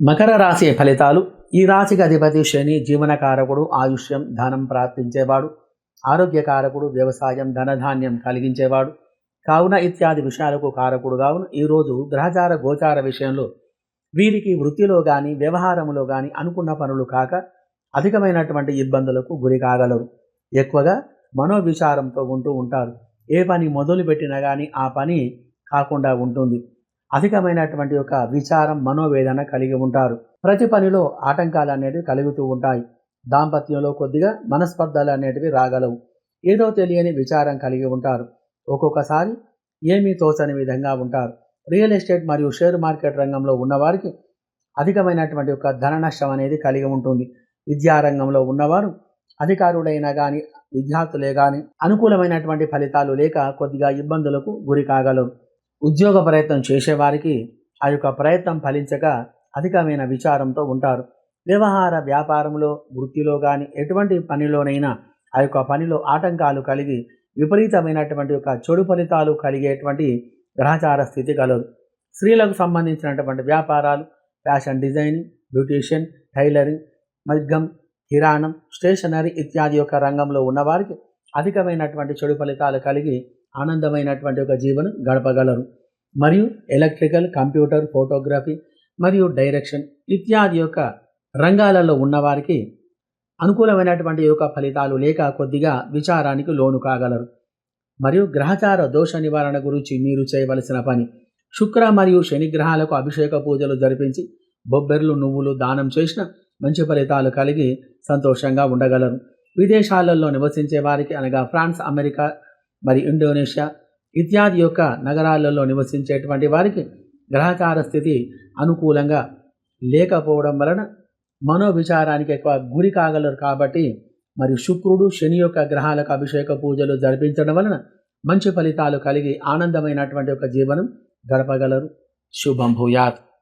మకర రాశి ఫలితాలు ఈ రాశికి అధిపతి శని జీవనకారకుడు ఆయుష్యం ధనం ప్రాప్తించేవాడు ఆరోగ్యకారకుడు వ్యవసాయం ధనధాన్యం కలిగించేవాడు కావున ఇత్యాది విషయాలకు కారకుడు కావున ఈరోజు గ్రహచార గోచార విషయంలో వీరికి వృత్తిలో కానీ వ్యవహారంలో కానీ అనుకున్న పనులు కాక అధికమైనటువంటి ఇబ్బందులకు గురి కాగలరు. ఎక్కువగా మనోవిచారంతో ఉంటూ ఉంటారు. ఏ పని మొదలు పెట్టినా కానీ ఆ పని కాకుండా ఉంటుంది. అధికమైనటువంటి ఒక విచారం మనోవేదన కలిగి ఉంటారు. ప్రతి పనిలో ఆటంకాలు అనేటివి కలుగుతూ ఉంటాయి. దాంపత్యంలో కొద్దిగా మనస్పర్ధలు అనేటివి రాగలవు. ఏదో తెలియని విచారం కలిగి ఉంటారు. ఒక్కొక్కసారి ఏమీ తోచని విధంగా ఉంటారు. రియల్ ఎస్టేట్ మరియు షేర్ మార్కెట్ రంగంలో ఉన్నవారికి అధికమైనటువంటి ఒక ధన నష్టం అనేది కలిగి ఉంటుంది. విద్యారంగంలో ఉన్నవారు అధికారులైనా కానీ విద్యార్థులే కానీ అనుకూలమైనటువంటి ఫలితాలు లేక కొద్దిగా ఇబ్బందులకు గురి కాగలరు. ఉద్యోగ ప్రయత్నం చేసేవారికి ఆ యొక్క ప్రయత్నం ఫలించక అధికమైన విచారంతో ఉంటారు. వ్యవహార వ్యాపారంలో వృత్తిలో కానీ ఎటువంటి పనిలోనైనా ఆ యొక్క పనిలో ఆటంకాలు కలిగి విపరీతమైనటువంటి యొక్క చెడు ఫలితాలు కలిగేటువంటి గ్రహచార స్థితి కలదు. స్త్రీలకు సంబంధించినటువంటి వ్యాపారాలు ఫ్యాషన్ డిజైనింగ్ బ్యూటీషియన్ టైలరింగ్ మగ్గం కిరాణం స్టేషనరీ ఇత్యాది యొక్క రంగంలో ఉన్నవారికి అధికమైనటువంటి చెడు ఫలితాలు కలిగి ఆనందమైనటువంటి ఒక జీవనం గడపగలరు. మరియు ఎలక్ట్రికల్ కంప్యూటర్ ఫోటోగ్రఫీ మరియు డైరెక్షన్ ఇత్యాది యొక్క రంగాలలో ఉన్నవారికి అనుకూలమైనటువంటి యొక్క ఫలితాలు లేక కొద్దిగా విచారానికి లోను కాగలరు. మరియు గ్రహచార దోష నివారణ గురించి మీరు చేయవలసిన పని శుక్ర మరియు శని గ్రహాలకు అభిషేక పూజలు జరిపించి బొబ్బెర్లు నువ్వులు దానం చేసిన మంచి ఫలితాలు కలిగి సంతోషంగా ఉండగలరు. విదేశాలలో నివసించే వారికి అనగా ఫ్రాన్స్ అమెరికా మరి ఇండోనేషియా ఇత్యాది యొక్క నగరాలలో నివసించేటువంటి వారికి గ్రహచార స్థితి అనుకూలంగా లేకపోవడం వలన మనోవిచారానికి ఎక్కువ గురి కాగలరు కాబట్టి మరి శుక్రుడు శని యొక్క గ్రహాలకు అభిషేక పూజలు జరిపించడం వలన మంచి ఫలితాలు కలిగి ఆనందమైనటువంటి ఒక జీవనం గడపగలరు. శుభం భూయాత్.